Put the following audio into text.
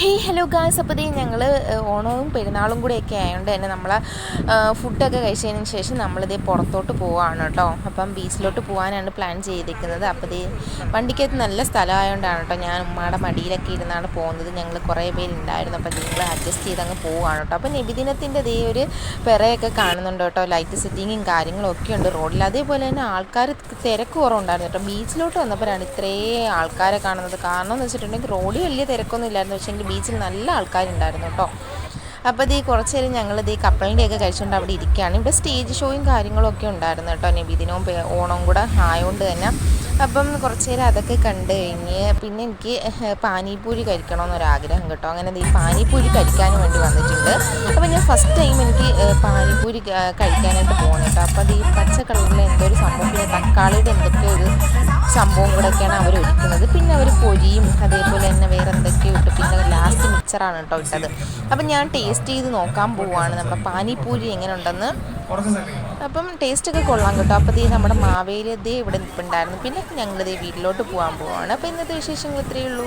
ഹേ hello guys അപ്പോൾ ഞങ്ങൾ ഓണവും പെരുന്നാളും കൂടെ ഒക്കെ ആയതുകൊണ്ട് തന്നെ നമ്മൾ ഫുഡൊക്കെ കഴിച്ചതിന് ശേഷം നമ്മളിതേ പുറത്തോട്ട് പോവാണ് കേട്ടോ അപ്പം ബീച്ചിലോട്ട് പോകാനാണ് പ്ലാൻ ചെയ്തിരിക്കുന്നത്. അപ്പോൾ ദേ വണ്ടിക്കകത്ത് നല്ല സ്ഥലമായതുകൊണ്ടാണ് കേട്ടോ ഞാൻ ഉമ്മയുടെ മടിയിലൊക്കെ ഇരുന്നാണ് പോകുന്നത്. ഞങ്ങൾ കുറേ പേരുണ്ടായിരുന്നു അപ്പോൾ നിങ്ങൾ അഡ്ജസ്റ്റ് ചെയ്ത് അങ്ങ് പോവുകയാണ് കേട്ടോ അപ്പോൾ നബിദിനത്തിന്റെ ഇതേ ഒരു പെറയൊക്കെ കാണുന്നുണ്ട് കേട്ടോ ലൈറ്റ് സെറ്റിങ്ങും കാര്യങ്ങളും ഒക്കെ ഉണ്ട് റോഡിൽ അതേപോലെ തന്നെ ആൾക്കാർ തിരക്ക് കുറവുണ്ടായിരുന്നു കേട്ടോ ബീച്ചിലോട്ട് വന്നപ്പോഴാണ് ഇത്രയും ആൾക്കാരെ കാണുന്നത്. കാരണം എന്ന് വെച്ചിട്ടുണ്ടെങ്കിൽ റോഡിൽ വലിയ തിരക്കൊന്നും ഇല്ലായിരുന്നു. പക്ഷേ ബീച്ചിൽ നല്ല ആൾക്കാരുണ്ടായിരുന്നു കേട്ടോ അപ്പോൾ ഈ കുറച്ച് നേരം ഞങ്ങൾ ഇത് കപ്പലിന്റെ ഒക്കെ കഴിച്ചുകൊണ്ട് അവിടെ ഇരിക്കുകയാണ് ഇവിടെ സ്റ്റേജ് ഷോയും കാര്യങ്ങളും ഒക്കെ ഉണ്ടായിരുന്നു കേട്ടോ നബിദിനവും ഓണവും കൂടെ ആയതുകൊണ്ട് തന്നെ. അപ്പം കുറച്ച് നേരം അതൊക്കെ കണ്ട് കഴിഞ്ഞ് പിന്നെ എനിക്ക് പാനിപൂരി കഴിക്കണമെന്നൊരാഗ്രഹം കേട്ടോ അങ്ങനെ ഈ പാനിപൂരി കഴിക്കാനും വേണ്ടി വന്നിട്ടുണ്ട്. അപ്പോൾ ഞാൻ ഫസ്റ്റ് ടൈം എനിക്ക് പാനിപൂരി കഴിക്കാനായിട്ട് പോകണം കേട്ടോ അപ്പോൾ അത് ഈ പച്ച കളറിൽ എന്തോ ഒരു സംഭവം? പിന്നെ തക്കാളിയുടെ എന്തൊക്കെ ഒരു സംഭവം കൂടെയൊക്കെയാണ് അവർ ഒരുക്കുന്നത്. പിന്നെ അവർ പൊരിയും അതേപോലെ തന്നെ വേറെ എന്തൊക്കെയോ ഇട്ട് മിക്സറാണ് കേട്ടോ ഇട്ടത് അപ്പം ഞാൻ ടേസ്റ്റ് ചെയ്ത് നോക്കാൻ പോവുകയാണ് നമ്മുടെ പാനിപ്പൂരി എങ്ങനെ ഉണ്ടെന്ന് അപ്പം ടേസ്റ്റ് ഒക്കെ കൊള്ളാം കേട്ടോ. അപ്പോൾ ദേ നമ്മുടെ മാവേലി ദേ ഇവിടെ നിൽപ്പുണ്ടായിരുന്നു. പിന്നെ ഞങ്ങളിതേ വീട്ടിലോട്ട് പോകാൻ പോവാണ്. അപ്പോൾ ഇന്നത്തെ വിശേഷങ്ങൾ ഇത്രയേ ഉള്ളൂ.